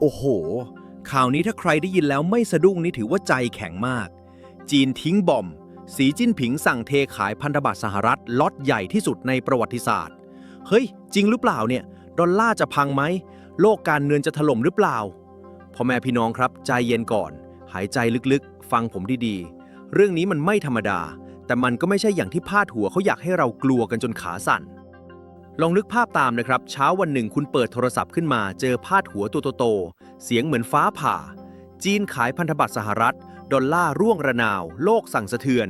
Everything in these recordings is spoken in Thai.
โอ้โห ข่าวนี้ถ้าใครได้ยินแล้วไม่สะดุ้งนี่ถือว่าใจแข็งมาก จีนทิ้งบอม สีจิ้นผิงสั่งเทขายพันธบัตรสหรัฐล็อตใหญ่ที่สุดในประวัติศาสตร์ เฮ้ย จริงหรือเปล่าเนี่ย ดอลลาร์จะพังไหม โลกการเงินจะถล่มหรือเปล่า พ่อแม่พี่น้องครับ ใจเย็นก่อน หายใจลึกๆ ฟังผมดีๆ เรื่องนี้มันไม่ธรรมดา แต่มันก็ไม่ใช่อย่างที่พาดหัวเขาอยากให้เรากลัวกันจนขาสั่น ลองนึกภาพตามนะครับ เช้าวันหนึ่งคุณเปิดโทรศัพท์ขึ้นมา เจอพาดหัวตัวโตๆเสียงเหมือนฟ้าผ่า จีนขายพันธบัตรสหรัฐ ดอลลาร์ร่วงระนาว โลกสั่งสะเทือน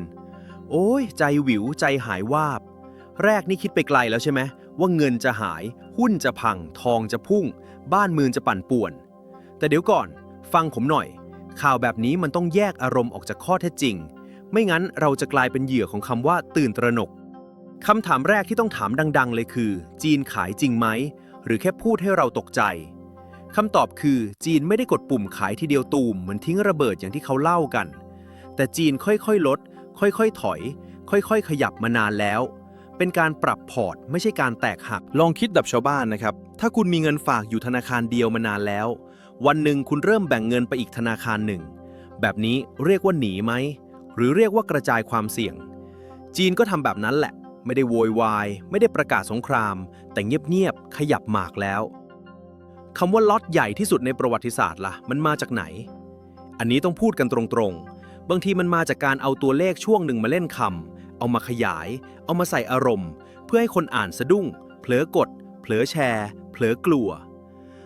โอ้ย ใจหวิวใจหายวาบ แรกนี่คิดไปไกลแล้วใช่ไหมว่าเงินจะหาย หุ้นจะพัง ทองจะพุ่ง บ้านเมืองจะปั่นป่วน แต่เดี๋ยวก่อน ฟังผมหน่อย ข่าวแบบนี้มันต้องแยกอารมณ์ออกจากข้อเท็จจริง ไม่งั้นเราจะกลายเป็นเหยื่อของคำว่าตื่นตระหนก คำถามแรกที่ต้องถามดัง ๆ เลยคือ จีนขายจริงไหม หรือแค่พูดให้เราตกใจคำตอบคือจีนไม่ได้กดปุ่มขายทีเดียวตูมเหมือนทิ้งระเบิดอย่างที่เขาเล่ากัน แต่จีนค่อยๆลด ค่อยๆถอย ค่อยๆ ขยับมานานแล้ว เป็นการปรับพอร์ต ไม่ใช่การแตกหัก ลองคิดแบบชาวบ้านนะครับ ถ้าคุณมีเงินฝากอยู่ธนาคารเดียวมานานแล้ว วันหนึ่งคุณเริ่มแบ่งเงินไปอีกธนาคารหนึ่ง แบบนี้เรียกว่าหนีไหม หรือเรียกว่ากระจายความเสี่ยง จีนก็ทำแบบนั้นแหละ ไม่ได้โวยวาย ไม่ได้ประกาศสงคราม แต่เงียบๆขยับหมากแล้วคำว่าล็อตใหญ่ที่สุดในประวัติศาสตร์ล่ะ มันมาจากไหน อันนี้ต้องพูดกันตรงๆ บางทีมันมาจากการเอาตัวเลขช่วงหนึ่งมาเล่นคำเอามาขยาย เอามาใส่อารมณ์ เพื่อให้คนอ่านสะดุ้ง เผลอกด เผลอแชร์เผลอกลัว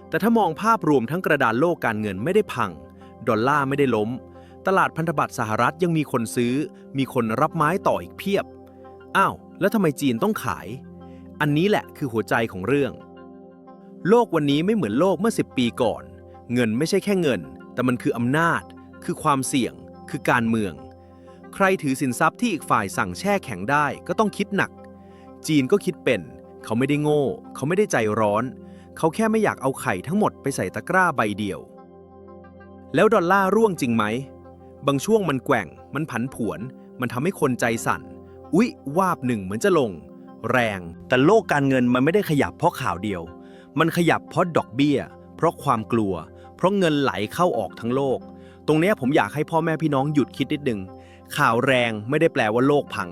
แต่ถ้ามองภาพรวมทั้งกระดานโลกการเงินไม่ได้พัง ดอลลาร์ไม่ได้ล้ม ตลาดพันธบัตรสหรัฐยังมีคนซื้อ มีคนรับไม้ต่ออีกเพียบ อ้าว แล้วทำไมจีนต้องขาย อันนี้แหละคือหัวใจของเรื่อง โลกวันนี้ไม่เหมือนโลกเมื่อ 10 ปีก่อน เงินไม่ใช่แค่เงิน แต่มันคืออำนาจ คือความเสี่ยง คือการเมือง ใครถือสินทรัพย์ที่อีกฝ่ายสั่งแช่แข็งได้ก็ต้องคิดหนัก จีนก็คิดเป็น เขาไม่ได้โง่ เขาไม่ได้ใจร้อน เขาแค่ไม่อยากเอาไข่ทั้งหมดไปใส่ตะกร้าใบเดียว แล้วดอลลาร์ร่วงจริงไหม บางช่วงมันแกว่ง มันผันผวน มันทำให้คนใจสั่น อุ๊ยวาบหนึ่งเหมือนจะลง แรง แต่โลกการเงินมันไม่ได้ขยับเพราะข่าวเดียว มันขยับเพราะดอกเบี้ย เพราะความกลัว เพราะเงินไหลเข้าออกทั้งโลก ตรงนี้ผมอยากให้พ่อแม่พี่น้องหยุดคิดนิดนึง ข่าวแรงไม่ได้แปลว่าโลกพัง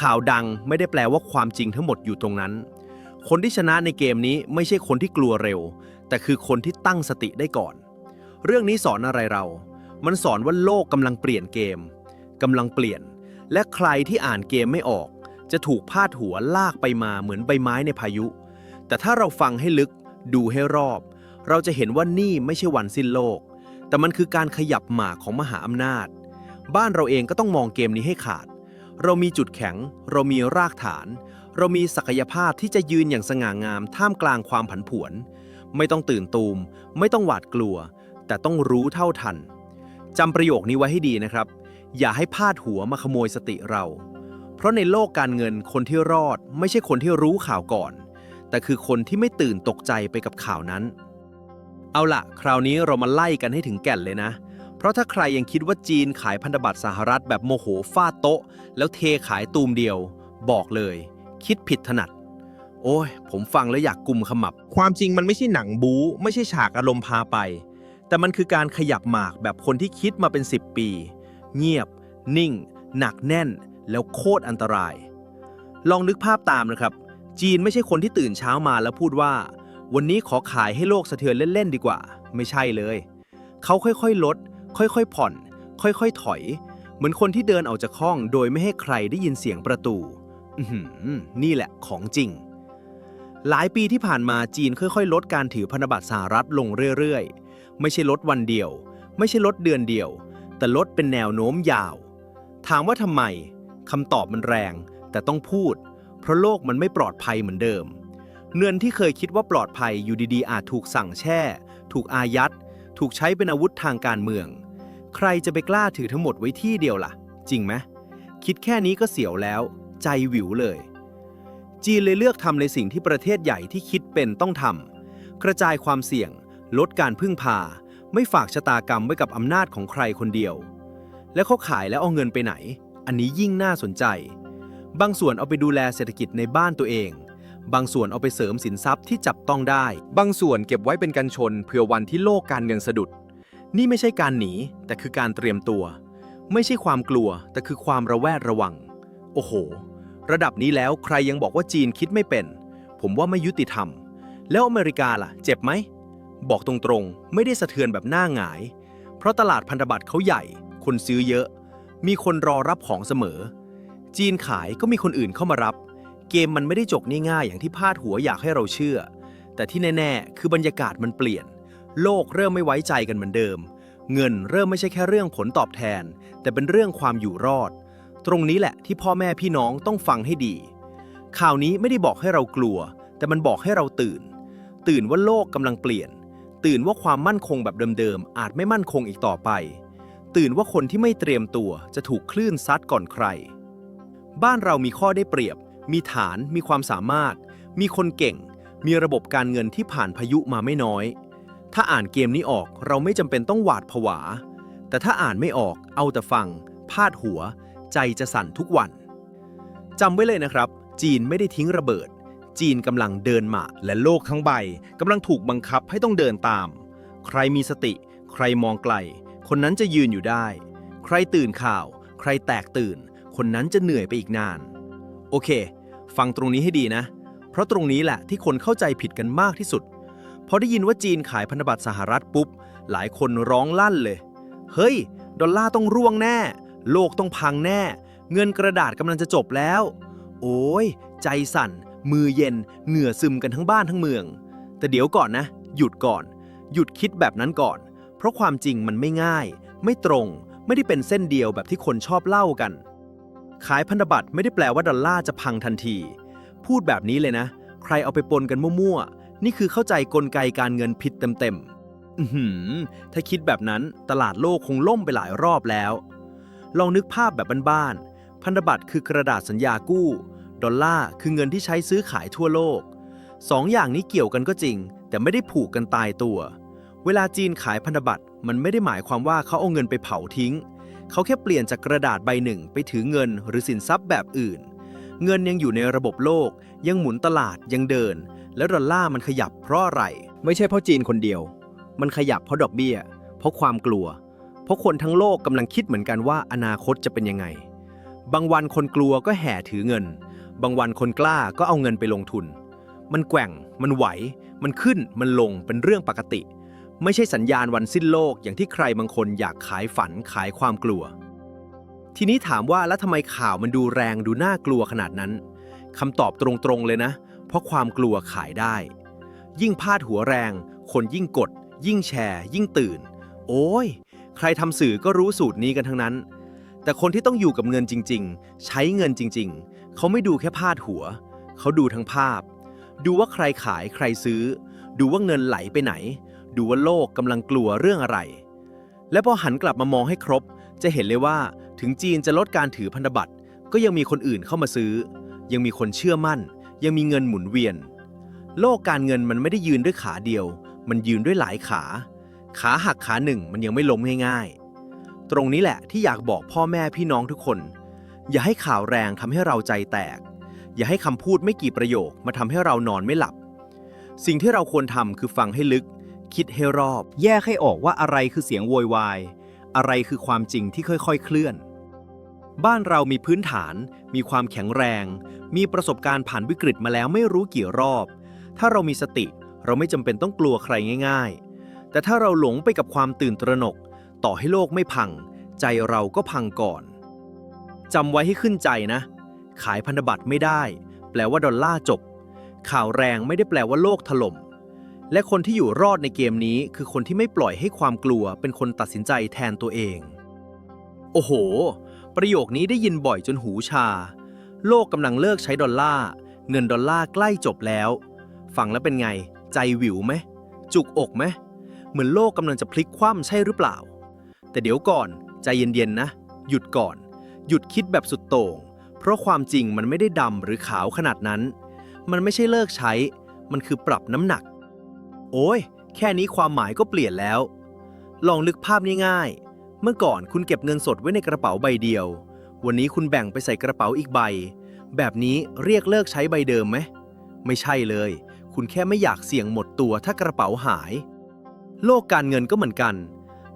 ข่าวดังไม่ได้แปลว่าความจริงทั้งหมดอยู่ตรงนั้น คนที่ชนะในเกมนี้ไม่ใช่คนที่กลัวเร็ว แต่คือคนที่ตั้งสติได้ก่อน เรื่องนี้สอนอะไรเรา มันสอนว่าโลกกำลังเปลี่ยนเกมกำลังเปลี่ยน และใครที่อ่านเกมไม่ออก จะถูกพาดหัวลากไปมาเหมือนใบไม้ในพายุ แต่ถ้าเราฟังให้ลึกดูให้รอบ เราจะเห็นว่านี่ไม่ใช่วันสิ้นโลก แต่มันคือการขยับหมากของมหาอำนาจ บ้านเราเองก็ต้องมองเกมนี้ให้ขาด เรามีจุดแข็ง เรามีรากฐาน เรามีศักยภาพที่จะยืนอย่างสง่างามท่ามกลางความผันผวน ไม่ต้องตื่นตูม ไม่ต้องหวาดกลัว แต่ต้องรู้เท่าทันจำประโยคนี้ไว้ให้ดีนะครับ อย่าให้พาดหัวมาขโมยสติเรา เพราะในโลกการเงินคนที่รอดไม่ใช่คนที่รู้ข่าวก่อน แต่คือคนที่ไม่ตื่นตกใจไปกับข่าวนั้น เอาละคราวนี้เรามาไล่กันให้ถึงแก่นเลยนะ เพราะถ้าใครยังคิดว่าจีนขายพันธบัตรสหรัฐแบบโมโหฟาดโต๊ะ แล้วเทขายตูมเดียว บอกเลย คิดผิดถนัดโอ้ย ผมฟังแล้วอยากกุมขมับ ความจริงมันไม่ใช่หนังบู๊ ไม่ใช่ฉากอารมณ์พาไป แต่มันคือการขยับหมากแบบคนที่คิดมาเป็น 10 ปี เงียบ นิ่ง หนักแน่น แล้วโคตรอันตราย ลองนึกภาพตามนะครับ จีนไม่ใช่คนที่ตื่นเช้ามาแล้วพูดว่า วันนี้ขอขายให้โลกสะเทือนเล่น ๆ ดีกว่า ไม่ใช่เลย เขาค่อยๆ ลด ค่อยๆ ผ่อน ค่อยๆ ถอย เหมือนคนที่เดินออกจากห้องโดยไม่ให้ใครได้ยินเสียงประตูอื้อหือนี่แหละของจริง หลายปีที่ผ่านมาจีนค่อยๆ ลดการถือพันธบัตรสหรัฐลงเรื่อยๆ ไม่ใช่ลดวันเดียว ไม่ใช่ลดเดือนเดียว แต่ลดเป็นแนวโน้มยาว ถามว่าทำไมคำตอบมันแรง แต่ต้องพูด เพราะโลกมันไม่ปลอดภัยเหมือนเดิม เงินที่เคยคิดว่าปลอดภัยอยู่ดีๆ อาจถูกสั่งแช่ ถูกอายัด ถูกใช้เป็นอาวุธทางการเมือง ใครจะไปกล้าถือทั้งหมดไว้ที่เดียวล่ะ จริงไหมคิดแค่นี้ก็เสียวแล้ว ใจหวิวเลย จีนเลยเลือกทำในสิ่งที่ประเทศใหญ่ที่คิดเป็นต้องทำกระจายความเสี่ยง ลดการพึ่งพา ไม่ฝากชะตากรรมไว้กับอำนาจของใครคนเดียว แล้วเขาขายแล้วเอาเงินไปไหน อันนี้ยิ่งน่าสนใจ บางส่วนเอาไปดูแลเศรษฐกิจในบ้านตัวเอง บางส่วนเอาไปเสริมสินทรัพย์ที่จับต้องได้ บางส่วนเก็บไว้เป็นกันชนเผื่อวันที่โลกการเงินสะดุด นี่ไม่ใช่การหนี แต่คือการเตรียมตัว ไม่ใช่ความกลัว แต่คือความระแวดระวัง โอ้โห ระดับนี้แล้วใครยังบอกว่าจีนคิดไม่เป็น ผมว่าไม่ยุติธรรม แล้วอเมริกาล่ะ เจ็บไหม บอกตรงๆ ไม่ได้สะเทือนแบบหน้าหงาย เพราะตลาดพันธบัตรเขาใหญ่ คนซื้อเยอะ มีคนรอรับของเสมอ จีนขายก็มีคนอื่นเข้ามารับ เกมมันไม่ได้จบง่ายๆอย่างที่พาดหัวอยากให้เราเชื่อ แต่ที่แน่ๆ คือบรรยากาศมันเปลี่ยน โลกเริ่มไม่ไว้ใจกันเหมือนเดิม เงินเริ่มไม่ใช่แค่เรื่องผลตอบแทน แต่เป็นเรื่องความอยู่รอด ตรงนี้แหละที่พ่อแม่พี่น้องต้องฟังให้ดี ข่าวนี้ไม่ได้บอกให้เรากลัว แต่มันบอกให้เราตื่น ตื่นว่าโลกกำลังเปลี่ยน ตื่นว่าความมั่นคงแบบเดิมๆอาจไม่มั่นคงอีกต่อไป ตื่นว่าคนที่ไม่เตรียมตัวจะถูกคลื่นซัดก่อนใคร บ้านเรามีข้อได้เปรียบ มีฐาน มีความสามารถ มีคนเก่ง มีระบบการเงินที่ผ่านพายุมาไม่น้อย ถ้าอ่านเกมนี้ออกเราไม่จำเป็นต้องหวาดผวา แต่ถ้าอ่านไม่ออกเอาแต่ฟัง พาดหัว ใจจะสั่นทุกวันจำไว้เลยนะครับ จีนไม่ได้ทิ้งระเบิด จีนกำลังเดินมาและโลกทั้งใบกำลังถูกบังคับให้ต้องเดินตาม ใครมีสติ ใครมองไกล คนนั้นจะยืนอยู่ได้ ใครตื่นข่าว ใครแตกตื่น คนนั้นจะเหนื่อยไปอีกนาน โอเค ฟังตรงนี้ให้ดีนะ เพราะตรงนี้แหละที่คนเข้าใจผิดกันมากที่สุดพอได้ยินว่าจีนขายพันธบัตรสหรัฐปุ๊บ หลายคนร้องลั่นเลย เฮ้ย ดอลลาร์ต้องร่วงแน่ โลกต้องพังแน่ เงินกระดาษกำลังจะจบแล้ว โอ้ย ใจสั่น มือเย็น เหงื่อซึมกันทั้งบ้านทั้งเมือง แต่เดี๋ยวก่อนนะ หยุดก่อน หยุดคิดแบบนั้นก่อน เพราะความจริงมันไม่ง่าย ไม่ตรง ไม่ได้เป็นเส้นเดียวแบบที่คนชอบเล่ากัน ขายพันธบัตรไม่ได้แปลว่าดอลลาร์จะพังทันที พูดแบบนี้เลยนะ ใครเอาไปปนกันมั่วๆ นี่คือเข้าใจกลไกการเงินผิดเต็มๆ อือหือถ้าคิดแบบนั้นตลาดโลกคงล่มไปหลายรอบแล้ว ลองนึกภาพแบบบ้านๆ พันธบัตรคือกระดาษสัญญากู้ ดอลลาร์คือเงินที่ใช้ซื้อขายทั่วโลกสองอย่างนี้เกี่ยวกันก็จริง แต่ไม่ได้ผูกกันตายตัว เวลาจีนขายพันธบัตรมันไม่ได้หมายความว่าเขาเอาเงินไปเผาทิ้ง เขาแค่เปลี่ยนจากกระดาษใบหนึ่งไปถือเงินหรือสินทรัพย์แบบอื่น เงินยังอยู่ในระบบโลก ยังหมุนตลาดยังเดิน แล้วดอลลาร์มันขยับเพราะอะไร ไม่ใช่เพราะจีนคนเดียว มันขยับเพราะดอกเบี้ย เพราะความกลัว เพราะคนทั้งโลกกำลังคิดเหมือนกันว่าอนาคตจะเป็นยังไง บางวันคนกลัวก็แห่ถือเงิน บางวันคนกล้าก็เอาเงินไปลงทุน มันแกว่ง มันไหว มันขึ้น มันลง เป็นเรื่องปกติ ไม่ใช่สัญญาณวันสิ้นโลกอย่างที่ใครบางคนอยากขายฝันขายความกลัว ทีนี้ถามว่าแล้วทำไมข่าวมันดูแรงดูน่ากลัวขนาดนั้นคำตอบตรงๆเลยนะ เพราะความกลัวขายได้ ยิ่งพาดหัวแรง คนยิ่งกด ยิ่งแชร์ ยิ่งตื่น โอ้ย ใครทำสื่อก็รู้สูตรนี้กันทั้งนั้น แต่คนที่ต้องอยู่กับเงินจริง ๆ ใช้เงินจริง ๆ เขาไม่ดูแค่พาดหัว เขาดูทั้งภาพ ดูว่าใครขายใครซื้อ ดูว่าเงินไหลไปไหน ดูว่าโลกกำลังกลัวเรื่องอะไร และพอหันกลับมามองให้ครบ จะเห็นเลยว่าถึงจีนจะลดการถือพันธบัตรก็ยังมีคนอื่นเข้ามาซื้อ ยังมีคนเชื่อมั่น ยังมีเงินหมุนเวียน โลกการเงินมันไม่ได้ยืนด้วยขาเดียว มันยืนด้วยหลายขา ขาหักขาหนึ่งมันยังไม่ล้มง่ายๆ ตรงนี้แหละที่อยากบอกพ่อแม่พี่น้องทุกคน อย่าให้ข่าวแรงทำให้เราใจแตก อย่าให้คำพูดไม่กี่ประโยคมาทำให้เรานอนไม่หลับ สิ่งที่เราควรทำคือฟังให้ลึก คิดให้รอบ แยกให้ออกว่าอะไรคือเสียงโวยวาย อะไรคือความจริงที่ค่อยๆ เคลื่อน บ้านเรามีพื้นฐาน มีความแข็งแรง มีประสบการณ์ผ่านวิกฤตมาแล้วไม่รู้กี่รอบ ถ้าเรามีสติ เราไม่จำเป็นต้องกลัวใครง่าย ๆ แต่ถ้าเราหลงไปกับความตื่นตระหนก ต่อให้โลกไม่พัง ใจเราก็พังก่อน จำไว้ให้ขึ้นใจนะ ขายพันธบัตรไม่ได้ แปลว่าดอลลาร์จบ ข่าวแรงไม่ได้แปลว่าโลกถล่ม และคนที่อยู่รอดในเกมนี้ คือคนที่ไม่ปล่อยให้ความกลัว เป็นคนตัดสินใจแทนตัวเอง โอ้โห ประโยคนี้ได้ยินบ่อยจนหูชา โลกกำลังเลิกใช้ดอลลาร์ เงินดอลลาร์ใกล้จบแล้ว ฟังแล้วเป็นไง ใจหวิวไหม จุกอกไหม เหมือนโลกกำลังจะพลิกคว่ำใช่หรือเปล่า แต่เดี๋ยวก่อน ใจเย็นๆนะ หยุดก่อน หยุดคิดแบบสุดโต่ง เพราะความจริงมันไม่ได้ดำหรือขาวขนาดนั้น มันไม่ใช่เลิกใช้ มันคือปรับน้ำหนัก โอ้ย แค่นี้ความหมายก็เปลี่ยนแล้ว ลองนึกภาพง่ายๆ เมื่อก่อนคุณเก็บเงินสดไว้ในกระเป๋าใบเดียว วันนี้คุณแบ่งไปใส่กระเป๋าอีกใบ แบบนี้เรียกเลิกใช้ใบเดิมไหม ไม่ใช่เลย คุณแค่ไม่อยากเสี่ยงหมดตัวถ้ากระเป๋าหาย โลกการเงินก็เหมือนกัน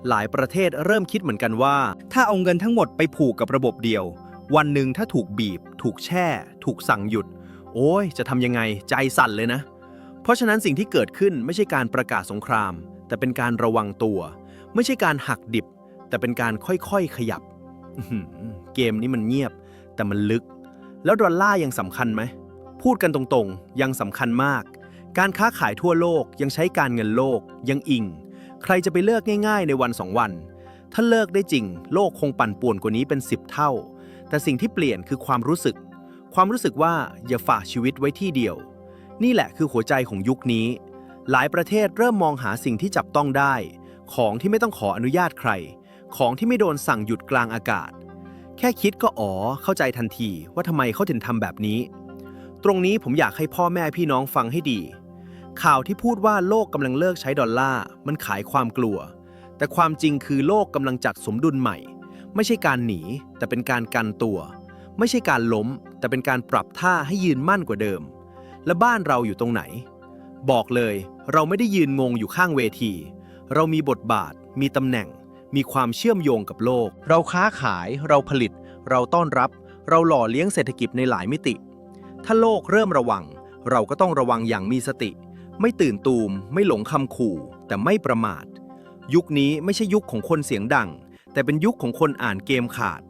หลายประเทศเริ่มคิดเหมือนกันว่า ถ้าเอาเงินทั้งหมดไปผูกกับระบบเดียว วันหนึ่งถ้าถูกบีบ ถูกแช่ ถูกสั่งหยุด โอ้ยจะทำยังไงใจสั่นเลยนะ เพราะฉะนั้นสิ่งที่เกิดขึ้นไม่ใช่การประกาศสงคราม แต่เป็นการระวังตัว ไม่ใช่การหักดิบ แต่เป็นการค่อยๆขยับเกมนี้มันเงียบ แต่มันลึก แล้วดอลลาร์ยังสำคัญไหมพูดกันตรงๆ ยังสำคัญมาก การค้าขายทั่วโลกยังใช้การเงินโลกยังอิง ใครจะไปเลิกง่ายๆ ในวันสองวัน ถ้าเลิกได้จริง โลกคงปั่นป่วนกว่านี้เป็น 10 เท่า แต่สิ่งที่เปลี่ยนคือความรู้สึก ความรู้สึกว่าอย่าฝากชีวิตไว้ที่เดียว นี่แหละคือหัวใจของยุคนี้ หลายประเทศเริ่มมองหาสิ่งที่จับต้องได้ ของที่ไม่ต้องขออนุญาตใคร ของที่ไม่โดนสั่งหยุดกลางอากาศ แค่คิดก็อ๋อเข้าใจทันทีว่าทำไมเขาถึงทำแบบนี้ ตรงนี้ผมอยากให้พ่อแม่พี่น้องฟังให้ดี ข่าวที่พูดว่าโลกกำลังเลิกใช้ดอลลาร์มันขายความกลัว แต่ความจริงคือโลกกำลังจัดสมดุลใหม่ ไม่ใช่การหนี แต่เป็นการกันตัว ไม่ใช่การล้ม แต่เป็นการปรับท่าให้ยืนมั่นกว่าเดิม และบ้านเราอยู่ตรงไหน บอกเลยเราไม่ได้ยืนงงอยู่ข้างเวที เรามีบทบาท มีตำแหน่ง มีความเชื่อมโยงกับโลก เราค้าขาย เราผลิต เราต้อนรับ เราหล่อเลี้ยงเศรษฐกิจในหลายมิติ ถ้าโลกเริ่มระวัง เราก็ต้องระวังอย่างมีสติ ไม่ตื่นตูม ไม่หลงคำขู่ แต่ไม่ประมาท ยุคนี้ไม่ใช่ยุคของคนเสียงดัง แต่เป็นยุคของคนอ่านเกมขาด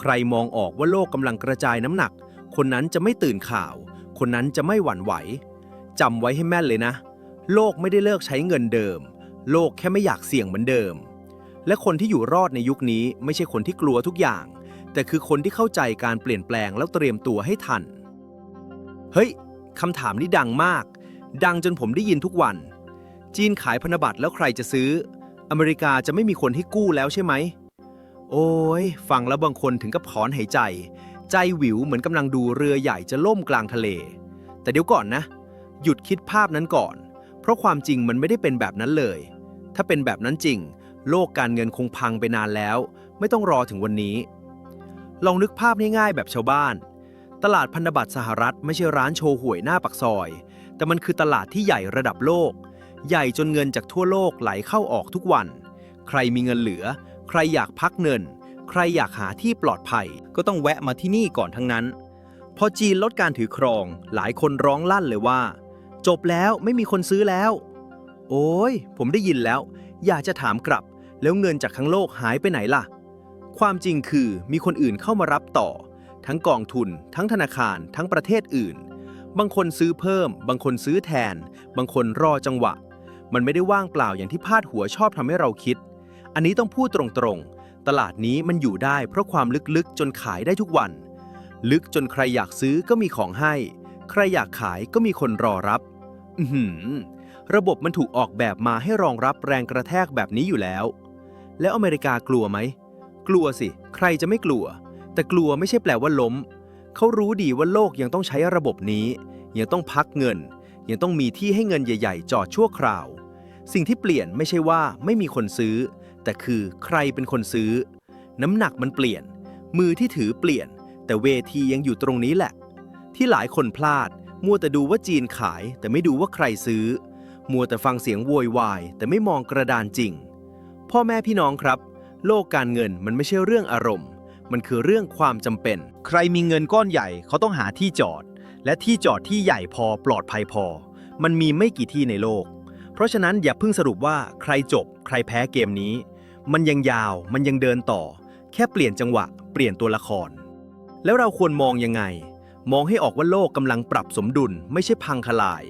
ใครมองออกว่าโลกกำลังกระจายน้ำหนัก คนนั้นจะไม่ตื่นข่าว คนนั้นจะไม่หวั่นไหวจำไว้ให้แม่นเลยนะ โลกไม่ได้เลิกใช้เงินเดิม โลกแค่ไม่อยากเสี่ยงเหมือนเดิม และคนที่อยู่รอดในยุคนี้ไม่ใช่คนที่กลัวทุกอย่าง แต่คือคนที่เข้าใจการเปลี่ยนแปลงแล้วเตรียมตัวให้ทัน เฮ้ยคำถามนี้ดังมาก ดังจนผมได้ยินทุกวัน จีนขายพันธบัตรแล้วใครจะซื้อ อเมริกาจะไม่มีคนให้กู้แล้วใช่ไหม โอ้ย ฟังแล้วบางคนถึงกับถอนหายใจ ใจหวิวเหมือนกำลังดูเรือใหญ่จะล่มกลางทะเล แต่เดี๋ยวก่อนนะ หยุดคิดภาพนั้นก่อน เพราะความจริงมันไม่ได้เป็นแบบนั้นเลย ถ้าเป็นแบบนั้นจริง โลกการเงินคงพังไปนานแล้ว ไม่ต้องรอถึงวันนี้ ลองนึกภาพง่ายๆแบบชาวบ้าน ตลาดพันธบัตรสหรัฐไม่ใช่ร้านโชว์หวยหน้าปักซอย แต่มันคือตลาดที่ใหญ่ระดับโลก ใหญ่จนเงินจากทั่วโลกไหลเข้าออกทุกวัน ใครมีเงินเหลือ ใครอยากพักเงิน ใครอยากหาที่ปลอดภัย ก็ต้องแวะมาที่นี่ก่อนทั้งนั้น พอจีนลดการถือครอง หลายคนร้องลั่นเลยว่า จบแล้วไม่มีคนซื้อแล้ว โอ้ยผมได้ยินแล้ว อยากจะถามกลับ แล้วเงินจากทั้งโลกหายไปไหนล่ะ ความจริงคือมีคนอื่นเข้ามารับต่อ ทั้งกองทุน ทั้งธนาคาร ทั้งประเทศอื่น บางคนซื้อเพิ่ม บางคนซื้อแทน บางคนรอจังหวะ มันไม่ได้ว่างเปล่าอย่างที่พาดหัวชอบทำให้เราคิด อันนี้ต้องพูดตรงๆ ตลาดนี้มันอยู่ได้เพราะความลึกๆ จนขายได้ทุกวัน ลึกจนใครอยากซื้อก็มีของให้ ใครอยากขายก็มีคนรอรับ อืระบบมันถูกออกแบบมาให้รองรับแรงกระแทกแบบนี้อยู่แล้ว แล้วอเมริกากลัวไหม กลัวสิ ใครจะไม่กลัว แต่กลัวไม่ใช่แปลว่าล้ม เขารู้ดีว่าโลกยังต้องใช้ระบบนี้ ยังต้องพักเงิน ยังต้องมีที่ให้เงินใหญ่ ๆ จอดชั่วคราว สิ่งที่เปลี่ยนไม่ใช่ว่าไม่มีคนซื้อ แต่คือใครเป็นคนซื้อ น้ำหนักมันเปลี่ยน มือที่ถือเปลี่ยน แต่เวทียังอยู่ตรงนี้แหละ ที่หลายคนพลาด มัวแต่ดูว่าจีนขาย แต่ไม่ดูว่าใครซื้อ มัวแต่ฟังเสียงโวยวาย แต่ไม่มองกระดานจริง พ่อแม่พี่น้องครับ โลกการเงินมันไม่ใช่เรื่องอารมณ์ มันคือเรื่องความจำเป็น ใครมีเงินก้อนใหญ่เขาต้องหาที่จอด และที่จอดที่ใหญ่พอปลอดภัยพอ มันมีไม่กี่ที่ในโลก เพราะฉะนั้นอย่าเพิ่งสรุปว่าใครจบ ใครแพ้เกมนี้ มันยังยาวมันยังเดินต่อ แค่เปลี่ยนจังหวะ เปลี่ยนตัวละคร แล้วเราควรมองยังไง มองให้ออกว่าโลกกำลังปรับสมดุล ไม่ใช่พังทลาย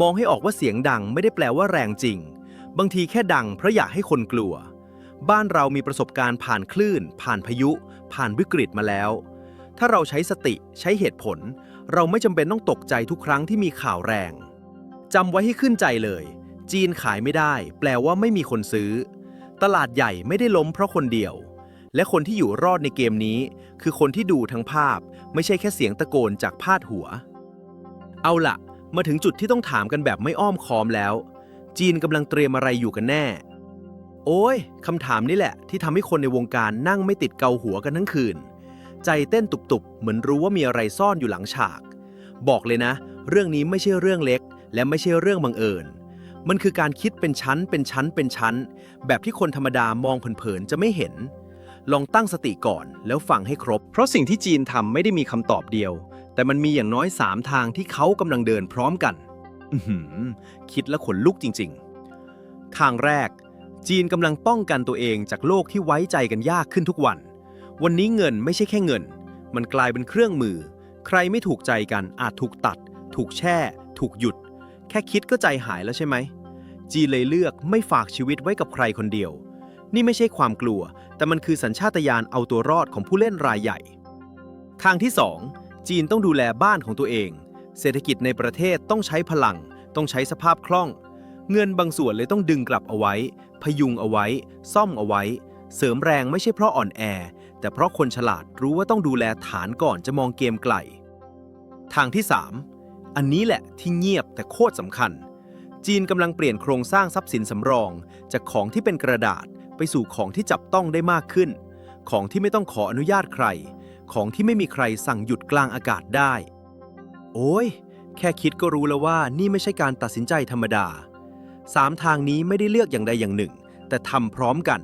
มองให้ออกว่าเสียงดังไม่ได้แปลว่าแรงจริง บางทีแค่ดังเพราะอยากให้คนกลัวบ้านเรามีประสบการณ์ผ่านคลื่น ผ่านพายุ ผ่านวิกฤตมาแล้ว ถ้าเราใช้สติใช้เหตุผล เราไม่จำเป็นต้องตกใจทุกครั้งที่มีข่าวแรงจำไว้ให้ขึ้นใจเลย จีนขายไม่ได้ แปลว่าไม่มีคนซื้อ ตลาดใหญ่ไม่ได้ล้มเพราะคนเดียว และคนที่อยู่รอดในเกมนี้ คือคนที่ดูทั้งภาพ ไม่ใช่แค่เสียงตะโกนจากพาดหัว เอาละมาถึงจุดที่ต้องถามกันแบบไม่อ้อมค้อมแล้ว จีนกำลังเตรียมอะไรอยู่กันแน่ โอ้ยคำถามนี่แหละ ที่ทำให้คนในวงการนั่งไม่ติดเกาหัวกันทั้งคืน ใจเต้นตุบๆ เหมือนรู้ว่ามีอะไรซ่อนอยู่หลังฉาก บอกเลยนะ เรื่องนี้ไม่ใช่เรื่องเล็ก และไม่ใช่เรื่องบังเอิญ มันคือการคิดเป็นชั้นเป็นชั้นเป็นชั้น แบบที่คนธรรมดามองเผินๆจะไม่เห็น ลองตั้งสติก่อนแล้วฟังให้ครบ เพราะสิ่งที่จีนทำไม่ได้มีคำตอบเดียว แต่มันมีอย่างน้อย3ทางที่เขากำลังเดินพร้อมกันอื้อหือคิดแล้วขนลุกจริง ๆ ทางแรก จีนกำลังป้องกันตัวเองจากโลกที่ไว้ใจกันยากขึ้นทุกวัน วันนี้เงินไม่ใช่แค่เงิน มันกลายเป็นเครื่องมือ ใครไม่ถูกใจกันอาจถูกตัด ถูกแช่ ถูกหยุด แค่คิดก็ใจหายแล้วใช่ไหม จีนเลยเลือกไม่ฝากชีวิตไว้กับใครคนเดียว นี่ไม่ใช่ความกลัว แต่มันคือสัญชาตญาณเอาตัวรอดของผู้เล่นรายใหญ่ ทางที่ 2 จีนต้องดูแลบ้านของตัวเอง เศรษฐกิจในประเทศต้องใช้พลัง ต้องใช้สภาพคล่อง เงินบางส่วนเลยต้องดึงกลับเอาไว้ พยุงเอาไว้ ซ่อมเอาไว้ เสริมแรงไม่ใช่เพราะอ่อนแอ แต่เพราะคนฉลาดรู้ว่าต้องดูแลฐานก่อนจะมองเกมไกล ทางที่ 3 อันนี้แหละที่เงียบแต่โคตรสำคัญ จีนกำลังเปลี่ยนโครงสร้างทรัพย์สินสำรอง จากของที่เป็นกระดาษไปสู่ของที่จับต้องได้มากขึ้น ของที่ไม่ต้องขออนุญาตใคร ของที่ไม่มีใครสั่งหยุดกลางอากาศได้ โอ้ย แค่คิดก็รู้แล้วว่านี่ไม่ใช่การตัดสินใจธรรมดา สามทางนี้ไม่ได้เลือกอย่างใดอย่างหนึ่ง แต่ทำพร้อมกัน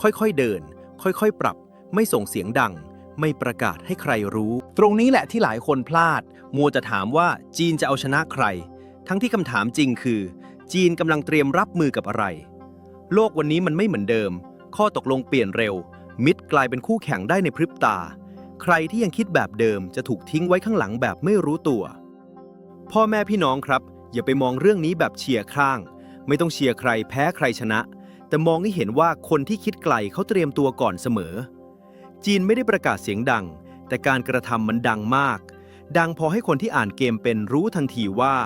ค่อยๆเดิน ค่อยๆปรับ ไม่ส่งเสียงดัง ไม่ประกาศให้ใครรู้ ตรงนี้แหละที่หลายคนพลาด มัวจะถามว่าจีนจะเอาชนะใคร ทั้งที่คำถามจริงคือ จีนกำลังเตรียมรับมือกับอะไร โลกวันนี้มันไม่เหมือนเดิม ข้อตกลงเปลี่ยนเร็ว มิตรกลายเป็นคู่แข่งได้ในพริบตา ใครที่ยังคิดแบบเดิมจะถูกทิ้งไว้ข้างหลังแบบไม่รู้ตัว พ่อแม่พี่น้องครับ อย่าไปมองเรื่องนี้แบบเชียร์ข้าง ไม่ต้องเชียร์ใครแพ้ใครชนะ แต่มองให้เห็นว่าคนที่คิดไกลเขาเตรียมตัวก่อนเสมอ จีนไม่ได้ประกาศเสียงดัง แต่การกระทำมันดังมาก ดังพอให้คนที่อ่านเกมเป็นรู้ทันทีว่า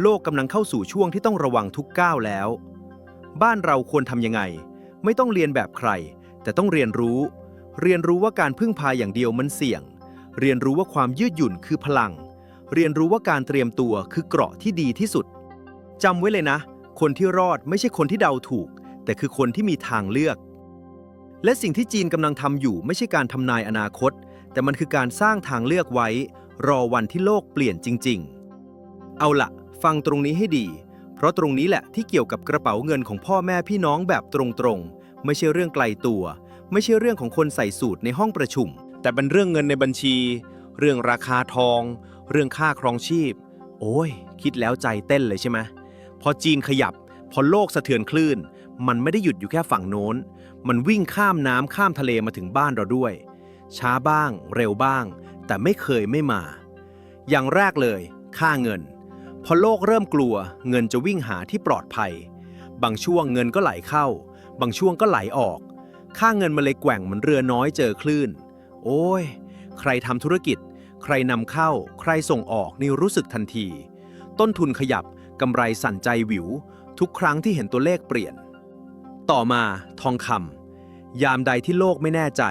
โลกกำลังเข้าสู่ช่วงที่ต้องระวังทุกก้าวแล้ว บ้านเราควรทำยังไง ไม่ต้องเรียนแบบใคร แต่ต้องเรียนรู้ เรียนรู้ว่าการพึ่งพาอย่างเดียวมันเสี่ยง เรียนรู้ว่าความยืดหยุ่นคือพลัง เรียนรู้ว่าการเตรียมตัวคือเกราะที่ดีที่สุดจำไว้เลยนะ คนที่รอดไม่ใช่คนที่เดาถูก แต่คือคนที่มีทางเลือก และสิ่งที่จีนกำลังทำอยู่ไม่ใช่การทำนายอนาคต แต่มันคือการสร้างทางเลือกไว้ รอวันที่โลกเปลี่ยนจริง ๆ เอาละฟังตรงนี้ให้ดี เพราะตรงนี้แหละที่เกี่ยวกับกระเป๋าเงินของพ่อแม่พี่น้องแบบตรงๆ ไม่ใช่เรื่องไกลตัว ไม่ใช่เรื่องของคนใส่สูตรในห้องประชุม แต่เป็นเรื่องเงินในบัญชี เรื่องราคาทอง เรื่องค่าครองชีพ โอ้ย คิดแล้วใจเต้นเลยใช่ไหม พอจีนขยับ พอโลกสะเทือนคลื่น มันไม่ได้หยุดอยู่แค่ฝั่งโน้น มันวิ่งข้ามน้ำข้ามทะเลมาถึงบ้านเราด้วย ช้าบ้าง เร็วบ้าง แต่ไม่เคยไม่มา อย่างแรกเลย ค่าเงิน พอโลกเริ่มกลัว เงินจะวิ่งหาที่ปลอดภัย บางช่วงเงินก็ไหลเข้า บางช่วงก็ไหลออก ค่าเงินมันเลยแกว่งเหมือนเรือน้อยเจอคลื่น โอ้ย ใครทำธุรกิจ ใครนำเข้า ใครส่งออกนี่รู้สึกทันที ต้นทุนขยับ กำไรสั่นใจหวิว ทุกครั้งที่เห็นตัวเลขเปลี่ยน ต่อมาทองคำยามใดที่โลกไม่แน่ใจ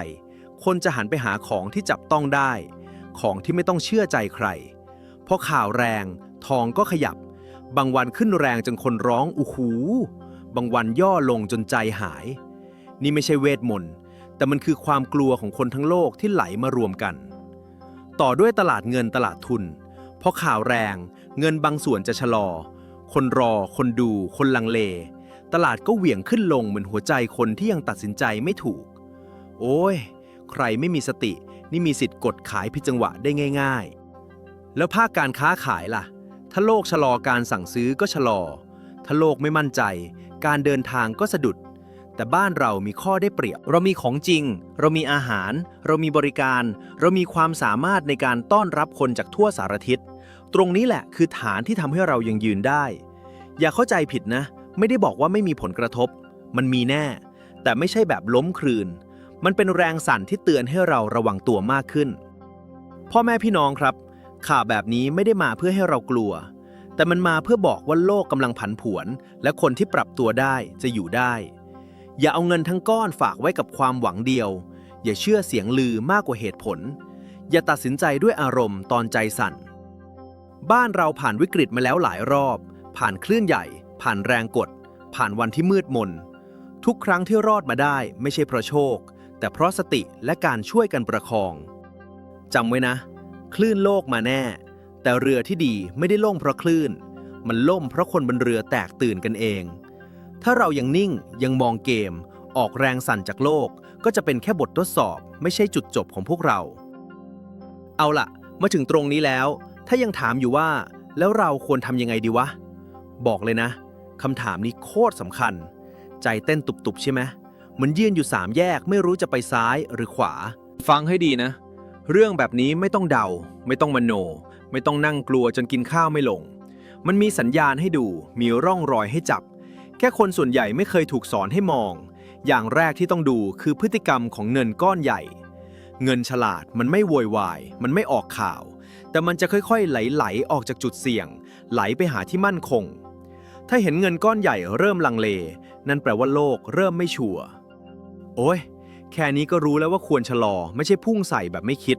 คนจะหันไปหาของที่จับต้องได้ ของที่ไม่ต้องเชื่อใจใครพอข่าวแรงทองก็ขยับ บางวันขึ้นแรงจนคนร้องอู้หูบางวันย่อลงจนใจหาย นี่ไม่ใช่เวทมนต์แต่มันคือความกลัวของคนทั้งโลกที่ไหลมารวมกัน ต่อด้วยตลาดเงินตลาดทุนพอข่าวแรง เงินบางส่วนจะชะลอ คนรอ คนดู คนลังเล ตลาดก็เหวี่ยงขึ้นลงเหมือนหัวใจคนที่ยังตัดสินใจไม่ถูก โอ้ย ใครไม่มีสติ นี่มีสิทธิ์กดขายผิดจังหวะได้ง่าย ๆ แล้วภาคการค้าขายล่ะ ถ้าโลกชะลอการสั่งซื้อก็ชะลอ ถ้าโลกไม่มั่นใจ การเดินทางก็สะดุด แต่บ้านเรามีข้อได้เปรียบ เรามีของจริง เรามีอาหาร เรามีบริการ เรามีความสามารถในการต้อนรับคนจากทั่วสารทิศ ตรงนี้แหละคือฐานที่ทำให้เรายังยืนได้ อย่าเข้าใจผิดนะ ไม่ได้บอกว่าไม่มีผลกระทบ มันมีแน่ แต่ไม่ใช่แบบล้มคลืน มันเป็นแรงสั่นที่เตือนให้เราระวังตัวมากขึ้น พ่อแม่พี่น้องครับ ข่าวแบบนี้ไม่ได้มาเพื่อให้เรากลัว แต่มันมาเพื่อบอกว่าโลกกำลังผันผวน และคนที่ปรับตัวได้จะอยู่ได้ อย่าเอาเงินทั้งก้อนฝากไว้กับความหวังเดียว อย่าเชื่อเสียงลือมากกว่าเหตุผล อย่าตัดสินใจด้วยอารมณ์ตอนใจสั่น บ้านเราผ่านวิกฤตมาแล้วหลายรอบ ผ่านคลื่นใหญ่ ผ่านแรงกด ผ่านวันที่มืดมน ทุกครั้งที่รอดมาได้ไม่ใช่เพราะโชค แต่เพราะสติและการช่วยกันประคองจำไว้นะ คลื่นโลกมาแน่ แต่เรือที่ดีไม่ได้ล่มเพราะคลื่น มันล่มเพราะคนบนเรือแตกตื่นกันเอง ถ้าเรายังนิ่งยังมองเกม ออกแรงสั่นจากโลกก็จะเป็นแค่บททดสอบ ไม่ใช่จุดจบของพวกเรา เอาล่ะมาถึงตรงนี้แล้ว ถ้ายังถามอยู่ว่า แล้วเราควรทำยังไงดีวะ บอกเลยนะคำถามนี้โคตรสำคัญ ใจเต้นตุบๆใช่ไหมเหมือนยืนอยู่สามแยกไม่รู้จะไปซ้ายหรือขวา ฟังให้ดีนะ เรื่องแบบนี้ไม่ต้องเดา ไม่ต้องมโน ไม่ต้องนั่งกลัวจนกินข้าวไม่ลง มันมีสัญญาณให้ดู มีร่องรอยให้จับ แค่คนส่วนใหญ่ไม่เคยถูกสอนให้มอง อย่างแรกที่ต้องดูคือพฤติกรรมของเงินก้อนใหญ่ เงินฉลาดมันไม่โวยวาย มันไม่ออกข่าว แต่มันจะค่อยๆ ไหลๆออกจากจุดเสี่ยง ไหลไปหาที่มั่นคง ถ้าเห็นเงินก้อนใหญ่เริ่มลังเล นั่นแปลว่าโลกเริ่มไม่ชัวร์โอ้ยแค่นี้ก็รู้แล้วว่าควรชะลอไม่ใช่พุ่งใส่แบบไม่คิด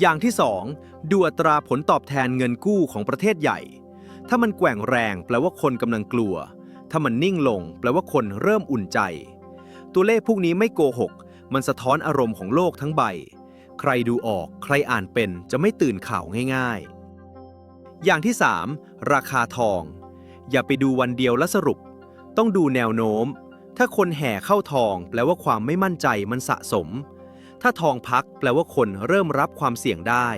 อย่างที่สองดูอัตราผลตอบแทนเงินกู้ของประเทศใหญ่ ถ้ามันแกว่งแรงแปลว่าคนกำลังกลัว ถ้ามันนิ่งลง แปลว่าคนเริ่มอุ่นใจ ตัวเลขพวกนี้ไม่โกหก มันสะท้อนอารมณ์ของโลกทั้งใบ ใครดูออก ใครอ่านเป็นจะไม่ตื่นข่าวง่ายๆ อย่างที่ 3 ราคาทอง อย่าไปดูวันเดียวแล้วสรุป ต้องดูแนวโน้ม ถ้าคนแห่เข้าทองแปลว่าความไม่มั่นใจมันสะสม ถ้าทองพักแปลว่าคนเริ่มรับความเสี่ยงได้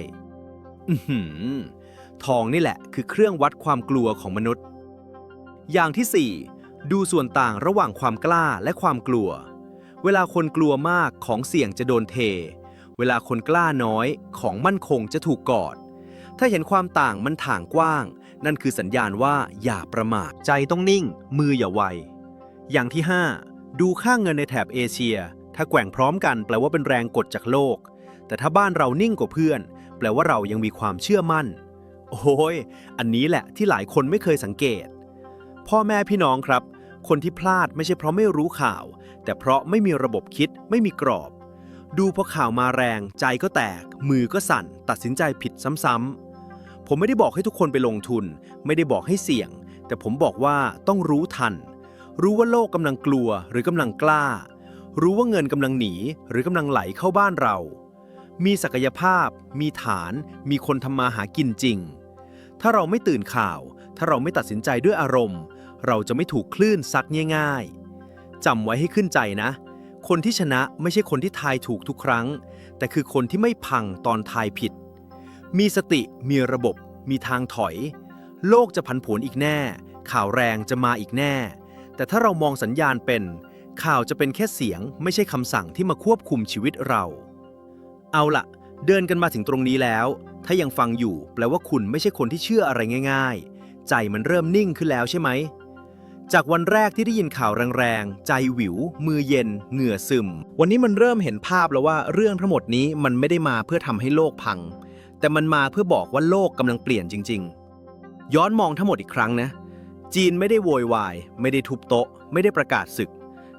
อือหือทองนี่แหละคือเครื่องวัดความกลัวของมนุษย์ อย่างที่ 4 ดูส่วนต่างระหว่างความกล้าและความกลัว เวลาคนกลัวมากของเสี่ยงจะโดนเท เวลาคนกล้าน้อยของมั่นคงจะถูกกอด ถ้าเห็นความต่างมันถ่างกว้าง นั่นคือสัญญาณว่าอย่าประมาทใจต้องนิ่ง มืออย่าไว อย่างที่ 5 ดูค่าเงินในแถบเอเชีย ถ้าแกว่งพร้อมกันแปลว่าเป็นแรงกดจากโลก แต่ถ้าบ้านเรานิ่งกว่าเพื่อน แปลว่าเรายังมีความเชื่อมั่น โอ้ยอันนี้แหละที่หลายคนไม่เคยสังเกต พ่อแม่พี่น้องครับ คนที่พลาดไม่ใช่เพราะไม่รู้ข่าว แต่เพราะไม่มีระบบคิดไม่มีกรอบ ดูพอข่าวมาแรงใจก็แตก มือก็สั่น ตัดสินใจผิดซ้ำๆ ผมไม่ได้บอกให้ทุกคนไปลงทุน ไม่ได้บอกให้เสี่ยง แต่ผมบอกว่าต้องรู้ทัน รู้ว่าโลกกำลังกลัวหรือกำลังกล้า รู้ว่าเงินกำลังหนีหรือกำลังไหลเข้าบ้านเรา มีศักยภาพ มีฐาน มีคนทำมาหากินจริง ถ้าเราไม่ตื่นข่าว ถ้าเราไม่ตัดสินใจด้วยอารมณ์ เราจะไม่ถูกคลื่นซัดง่ายๆจำไว้ให้ขึ้นใจนะ คนที่ชนะไม่ใช่คนที่ทายถูกทุกครั้ง แต่คือคนที่ไม่พังตอนทายผิด มีสติ มีระบบ มีทางถอย โลกจะผันผวนอีกแน่ ข่าวแรงจะมาอีกแน่ แต่ถ้าเรามองสัญญาณเป็น ข่าวจะเป็นแค่เสียง ไม่ใช่คำสั่งที่มาควบคุมชีวิตเรา เอาละเดินกันมาถึงตรงนี้แล้ว ถ้ายังฟังอยู่ แปลว่าคุณไม่ใช่คนที่เชื่ออะไรง่าย ๆ ใจมันเริ่มนิ่งขึ้นแล้วใช่ไหม จากวันแรกที่ได้ยินข่าวแรงๆ ใจหวิว มือเย็น เหงื่อซึม วันนี้มันเริ่มเห็นภาพแล้วว่าเรื่องทั้งหมดนี้มันไม่ได้มาเพื่อทำให้โลกพัง แต่มันมาเพื่อบอกว่าโลกกำลังเปลี่ยนจริง ๆ ย้อนมองทั้งหมดอีกครั้งนะ จีนไม่ได้โวยวาย ไม่ได้ทุบโต๊ะ ไม่ได้ประกาศศึก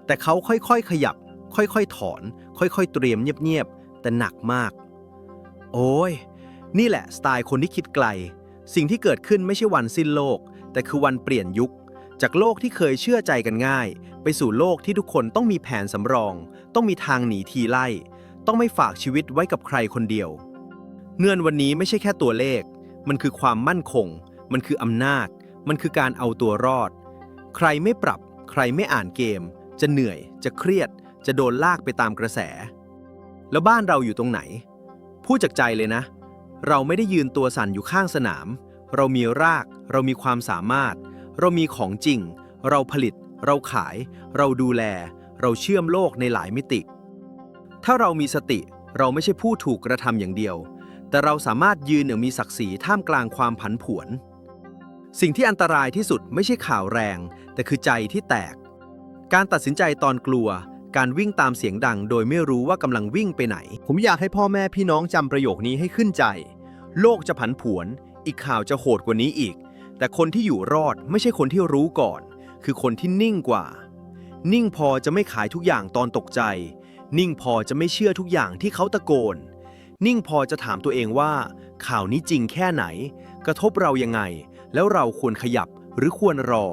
แต่เขาค่อยๆขยับ ค่อยๆถอน ค่อยๆเตรียมเงียบๆแต่หนักมาก โอ้ยนี่แหละสไตล์คนที่คิดไกล สิ่งที่เกิดขึ้นไม่ใช่วันสิ้นโลก แต่คือวันเปลี่ยนยุค จากโลกที่เคยเชื่อใจกันง่าย ไปสู่โลกที่ทุกคนต้องมีแผนสำรอง ต้องมีทางหนีทีไล่ ต้องไม่ฝากชีวิตไว้กับใครคนเดียว เงินวันนี้ไม่ใช่แค่ตัวเลข มันคือความมั่นคง มันคืออำนาจ มันคือการเอาตัวรอด ใครไม่ปรับ ใครไม่อ่านเกม จะเหนื่อย จะเครียด จะโดนลากไปตามกระแส แล้วบ้านเราอยู่ตรงไหน พูดจากใจเลยนะ เราไม่ได้ยืนตัวสั่นอยู่ข้างสนาม เรามีราก เรามีความสามารถ เรามีของจริง เราผลิต เราขาย เราดูแล เราเชื่อมโลกในหลายมิติ ถ้าเรามีสติเราไม่ใช่ผู้ถูกกระทำอย่างเดียว แต่เราสามารถยืนอย่างมีศักดิ์ศรีท่ามกลางความผันผวน สิ่งที่อันตรายที่สุดไม่ใช่ข่าวแรง แต่คือใจที่แตก การตัดสินใจตอนกลัว การวิ่งตามเสียงดัง โดยไม่รู้ว่ากำลังวิ่งไปไหน ผมอยากให้พ่อแม่พี่น้องจำประโยคนี้ให้ขึ้นใจ โลกจะผันผวน อีกข่าวจะโหดกว่านี้อีก แต่คนที่อยู่รอดไม่ใช่คนที่รู้ก่อน คือคนที่นิ่งกว่า นิ่งพอจะไม่ขายทุกอย่างตอนตกใจ นิ่งพอจะไม่เชื่อทุกอย่างที่เขาตะโกน นิ่งพอจะถามตัวเองว่า ข่าวนี้จริงแค่ไหน กระทบเรายังไง แล้วเราควรขยับหรือควรรอ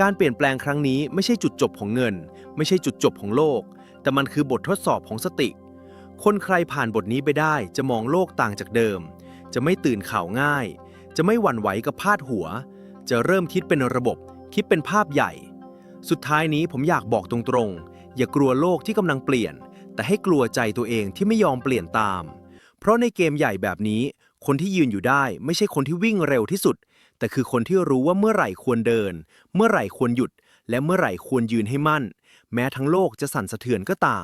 การเปลี่ยนแปลงครั้งนี้ไม่ใช่จุดจบของเงิน ไม่ใช่จุดจบของโลก แต่มันคือบททดสอบของสติ คนใครผ่านบทนี้ไปได้จะมองโลกต่างจากเดิม จะไม่ตื่นข่าวง่าย จะไม่หวั่นไหวกับพาดหัว จะเริ่มคิดเป็นระบบ คิดเป็นภาพใหญ่ สุดท้ายนี้ผมอยากบอกตรงๆ อย่ากลัวโลกที่กำลังเปลี่ยน แต่ให้กลัวใจตัวเองที่ไม่ยอมเปลี่ยนตาม เพราะในเกมใหญ่แบบนี้ คนที่ยืนอยู่ได้ไม่ใช่คนที่วิ่งเร็วที่สุด แต่คือคนที่รู้ว่าเมื่อไหร่ควรเดิน เมื่อไหร่ควรหยุด และเมื่อไหร่ควรยืนให้มั่น แม้ทั้งโลกจะสั่นสะเทือนก็ตาม